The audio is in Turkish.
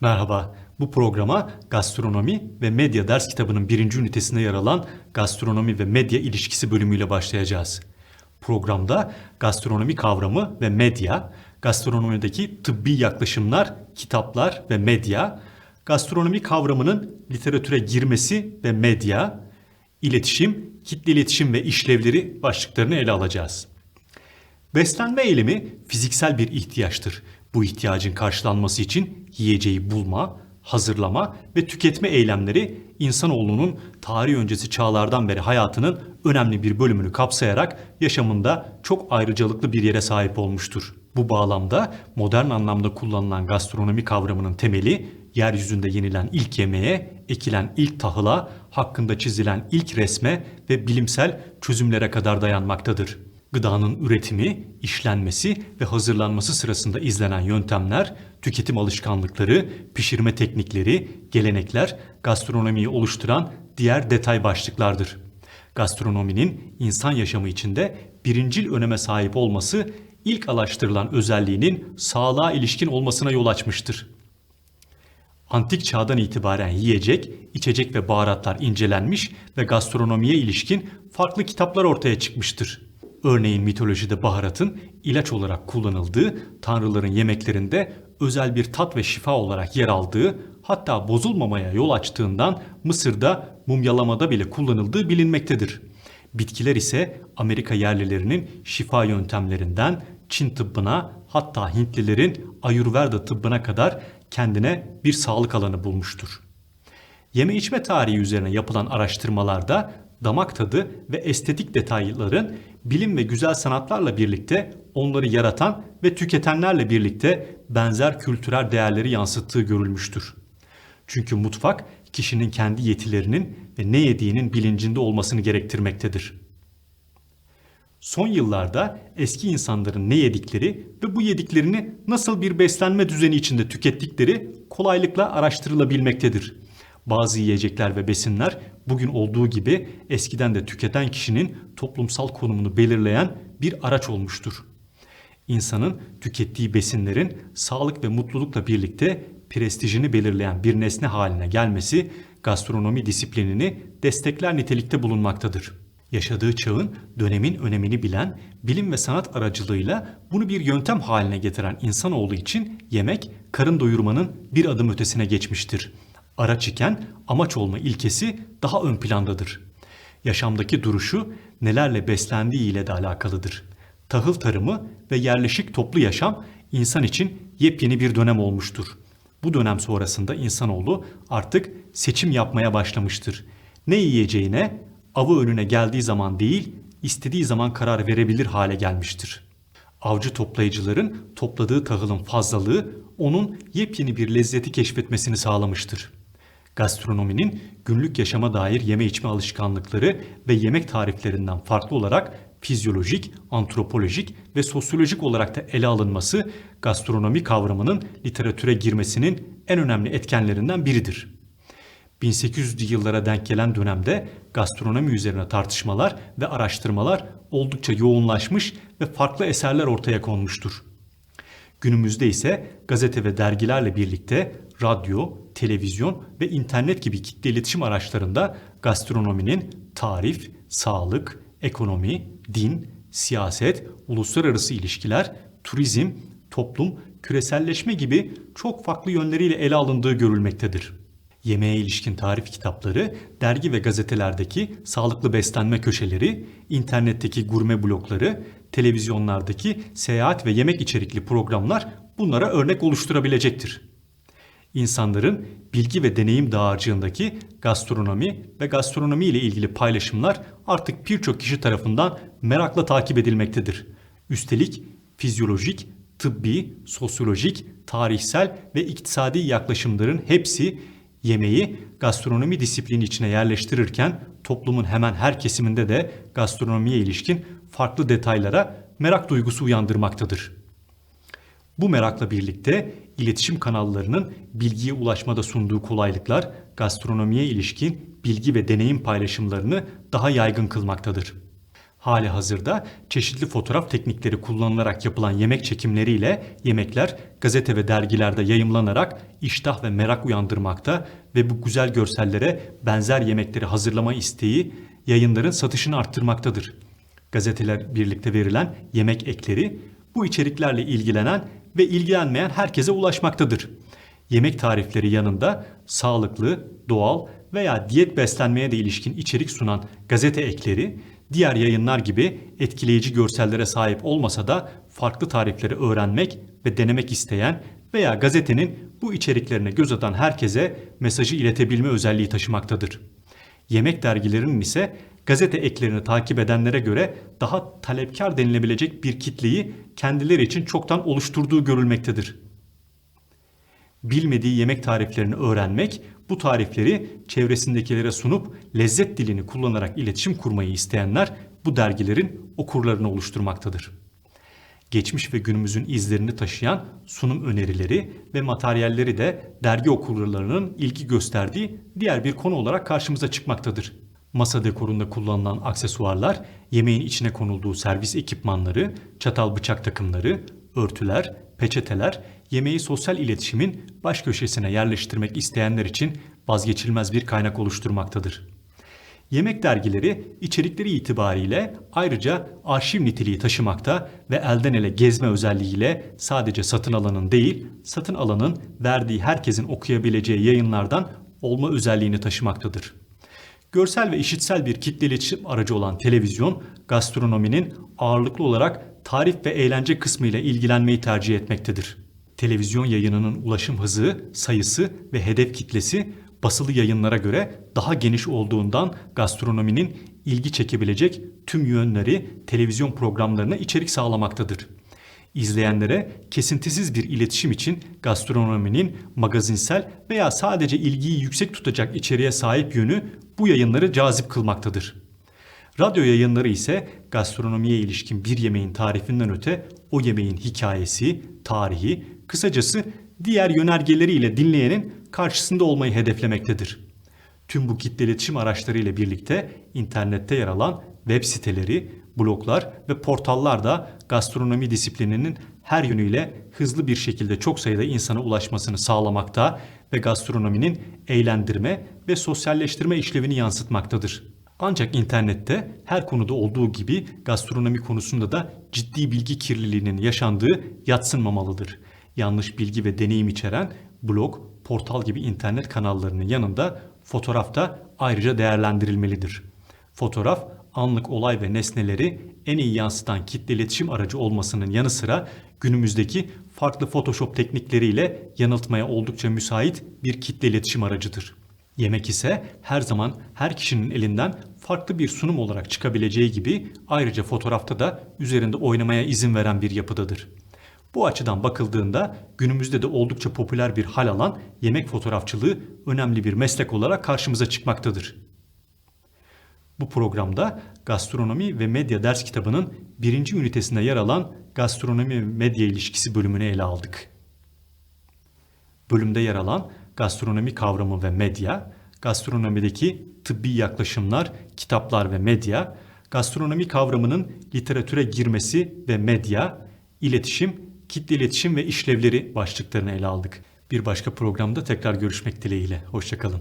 Merhaba, bu programa gastronomi ve medya ders kitabının birinci ünitesinde yer alan gastronomi ve medya ilişkisi bölümüyle başlayacağız. Programda gastronomi kavramı ve medya, gastronomideki tıbbi yaklaşımlar, kitaplar ve medya, gastronomi kavramının literatüre girmesi ve medya, iletişim, kitle iletişim ve işlevleri başlıklarını ele alacağız. Beslenme eylemi fiziksel bir ihtiyaçtır. Bu ihtiyacın karşılanması için yiyeceği bulma, hazırlama ve tüketme eylemleri insanoğlunun tarih öncesi çağlardan beri hayatının önemli bir bölümünü kapsayarak yaşamında çok ayrıcalıklı bir yere sahip olmuştur. Bu bağlamda modern anlamda kullanılan gastronomi kavramının temeli yeryüzünde yenilen ilk yemeğe, ekilen ilk tahıla, hakkında çizilen ilk resme ve bilimsel çözümlere kadar dayanmaktadır. Gıdanın üretimi, işlenmesi ve hazırlanması sırasında izlenen yöntemler, tüketim alışkanlıkları, pişirme teknikleri, gelenekler gastronomiyi oluşturan diğer detay başlıklardır. Gastronominin insan yaşamı içinde birincil öneme sahip olması ilk araştırılan özelliğinin sağlığa ilişkin olmasına yol açmıştır. Antik çağdan itibaren yiyecek, içecek ve baharatlar incelenmiş ve gastronomiye ilişkin farklı kitaplar ortaya çıkmıştır. Örneğin mitolojide baharatın ilaç olarak kullanıldığı, tanrıların yemeklerinde özel bir tat ve şifa olarak yer aldığı, hatta bozulmamaya yol açtığından Mısır'da mumyalamada bile kullanıldığı bilinmektedir. Bitkiler ise Amerika yerlilerinin şifa yöntemlerinden Çin tıbbına hatta Hintlilerin Ayurveda tıbbına kadar kendine bir sağlık alanı bulmuştur. Yeme içme tarihi üzerine yapılan araştırmalarda damak tadı ve estetik detayların bilim ve güzel sanatlarla birlikte onları yaratan ve tüketenlerle birlikte benzer kültürel değerleri yansıttığı görülmüştür. Çünkü mutfak kişinin kendi yetilerinin ve ne yediğinin bilincinde olmasını gerektirmektedir. Son yıllarda eski insanların ne yedikleri ve bu yediklerini nasıl bir beslenme düzeni içinde tükettikleri kolaylıkla araştırılabilmektedir. Bazı yiyecekler ve besinler bugün olduğu gibi eskiden de tüketen kişinin toplumsal konumunu belirleyen bir araç olmuştur. İnsanın tükettiği besinlerin sağlık ve mutlulukla birlikte prestijini belirleyen bir nesne haline gelmesi gastronomi disiplinini destekler nitelikte bulunmaktadır. Yaşadığı çağın dönemin önemini bilen, bilim ve sanat aracılığıyla bunu bir yöntem haline getiren insanoğlu için yemek karın doyurmanın bir adım ötesine geçmiştir. Araç iken amaç olma ilkesi daha ön plandadır. Yaşamdaki duruşu nelerle beslendiği ile de alakalıdır. Tahıl tarımı ve yerleşik toplu yaşam insan için yepyeni bir dönem olmuştur. Bu dönem sonrasında insanoğlu artık seçim yapmaya başlamıştır. Ne yiyeceğine avı önüne geldiği zaman değil, istediği zaman karar verebilir hale gelmiştir. Avcı toplayıcıların topladığı tahılın fazlalığı onun yepyeni bir lezzeti keşfetmesini sağlamıştır. Gastronominin günlük yaşama dair yeme içme alışkanlıkları ve yemek tariflerinden farklı olarak fizyolojik, antropolojik ve sosyolojik olarak da ele alınması gastronomi kavramının literatüre girmesinin en önemli etkenlerinden biridir. 1800'lü yıllara denk gelen dönemde gastronomi üzerine tartışmalar ve araştırmalar oldukça yoğunlaşmış ve farklı eserler ortaya konmuştur. Günümüzde ise gazete ve dergilerle birlikte radyo, televizyon ve internet gibi kitle iletişim araçlarında gastronominin tarif, sağlık, ekonomi, din, siyaset, uluslararası ilişkiler, turizm, toplum, küreselleşme gibi çok farklı yönleriyle ele alındığı görülmektedir. Yemeğe ilişkin tarif kitapları, dergi ve gazetelerdeki sağlıklı beslenme köşeleri, internetteki gurme blogları, televizyonlardaki seyahat ve yemek içerikli programlar bunlara örnek oluşturabilecektir. İnsanların bilgi ve deneyim dağarcığındaki gastronomi ve gastronomi ile ilgili paylaşımlar artık birçok kişi tarafından merakla takip edilmektedir. Üstelik fizyolojik, tıbbi, sosyolojik, tarihsel ve iktisadi yaklaşımların hepsi yemeği gastronomi disiplini içine yerleştirirken toplumun hemen her kesiminde de gastronomiye ilişkin farklı detaylara merak duygusu uyandırmaktadır. Bu merakla birlikte iletişim kanallarının bilgiye ulaşmada sunduğu kolaylıklar gastronomiye ilişkin bilgi ve deneyim paylaşımlarını daha yaygın kılmaktadır. Hali hazırda çeşitli fotoğraf teknikleri kullanılarak yapılan yemek çekimleriyle yemekler gazete ve dergilerde yayımlanarak iştah ve merak uyandırmakta ve bu güzel görsellere benzer yemekleri hazırlama isteği yayınların satışını arttırmaktadır. Gazeteler birlikte verilen yemek ekleri bu içeriklerle ilgilenen ve ilgilenmeyen herkese ulaşmaktadır. Yemek tarifleri yanında sağlıklı, doğal veya diyet beslenmeye de ilişkin içerik sunan gazete ekleri diğer yayınlar gibi etkileyici görsellere sahip olmasa da farklı tarifleri öğrenmek ve denemek isteyen veya gazetenin bu içeriklerine göz atan herkese mesajı iletebilme özelliği taşımaktadır. Yemek dergilerinin ise gazete eklerini takip edenlere göre daha talepkar denilebilecek bir kitleyi kendileri için çoktan oluşturduğu görülmektedir. Bilmediği yemek tariflerini öğrenmek, bu tarifleri çevresindekilere sunup lezzet dilini kullanarak iletişim kurmayı isteyenler bu dergilerin okurlarını oluşturmaktadır. Geçmiş ve günümüzün izlerini taşıyan sunum önerileri ve materyalleri de dergi okurlarının ilgi gösterdiği diğer bir konu olarak karşımıza çıkmaktadır. Masa dekorunda kullanılan aksesuarlar, yemeğin içine konulduğu servis ekipmanları, çatal bıçak takımları, örtüler, peçeteler, yemeği sosyal iletişimin baş köşesine yerleştirmek isteyenler için vazgeçilmez bir kaynak oluşturmaktadır. Yemek dergileri içerikleri itibariyle ayrıca arşiv niteliği taşımakta ve elden ele gezme özelliğiyle sadece satın alanın değil, satın alanın verdiği herkesin okuyabileceği yayınlardan olma özelliğini taşımaktadır. Görsel ve işitsel bir kitle iletişim aracı olan televizyon, gastronominin ağırlıklı olarak tarif ve eğlence kısmıyla ilgilenmeyi tercih etmektedir. Televizyon yayınının ulaşım hızı, sayısı ve hedef kitlesi basılı yayınlara göre daha geniş olduğundan gastronominin ilgi çekebilecek tüm yönleri televizyon programlarına içerik sağlamaktadır. İzleyenlere kesintisiz bir iletişim için gastronominin magazinsel veya sadece ilgiyi yüksek tutacak içeriğe sahip yönü bu yayınları cazip kılmaktadır. Radyo yayınları ise gastronomiye ilişkin bir yemeğin tarifinden öte o yemeğin hikayesi, tarihi, kısacası diğer yönergeleriyle dinleyenin karşısında olmayı hedeflemektedir. Tüm bu kitle iletişim araçları ile birlikte internette yer alan web siteleri, bloglar ve portallar da gastronomi disiplininin her yönüyle hızlı bir şekilde çok sayıda insana ulaşmasını sağlamakta ve gastronominin eğlendirme ve sosyalleştirme işlevini yansıtmaktadır. Ancak internette her konuda olduğu gibi gastronomi konusunda da ciddi bilgi kirliliğinin yaşandığı yatsınmamalıdır. Yanlış bilgi ve deneyim içeren blog, portal gibi internet kanallarının yanında fotoğraf da ayrıca değerlendirilmelidir. Fotoğraf anlık olay ve nesneleri en iyi yansıtan kitle iletişim aracı olmasının yanı sıra günümüzdeki farklı Photoshop teknikleriyle yanıltmaya oldukça müsait bir kitle iletişim aracıdır. Yemek ise her zaman her kişinin elinden farklı bir sunum olarak çıkabileceği gibi ayrıca fotoğrafta da üzerinde oynamaya izin veren bir yapıdadır. Bu açıdan bakıldığında günümüzde de oldukça popüler bir hal alan yemek fotoğrafçılığı önemli bir meslek olarak karşımıza çıkmaktadır. Bu programda gastronomi ve medya ders kitabının birinci ünitesinde yer alan gastronomi ve medya ilişkisi bölümünü ele aldık. Bölümde yer alan gastronomi kavramı ve medya, gastronomideki tıbbi yaklaşımlar, kitaplar ve medya, gastronomi kavramının literatüre girmesi ve medya, iletişim, kitle iletişim ve işlevleri başlıklarını ele aldık. Bir başka programda tekrar görüşmek dileğiyle. Hoşçakalın.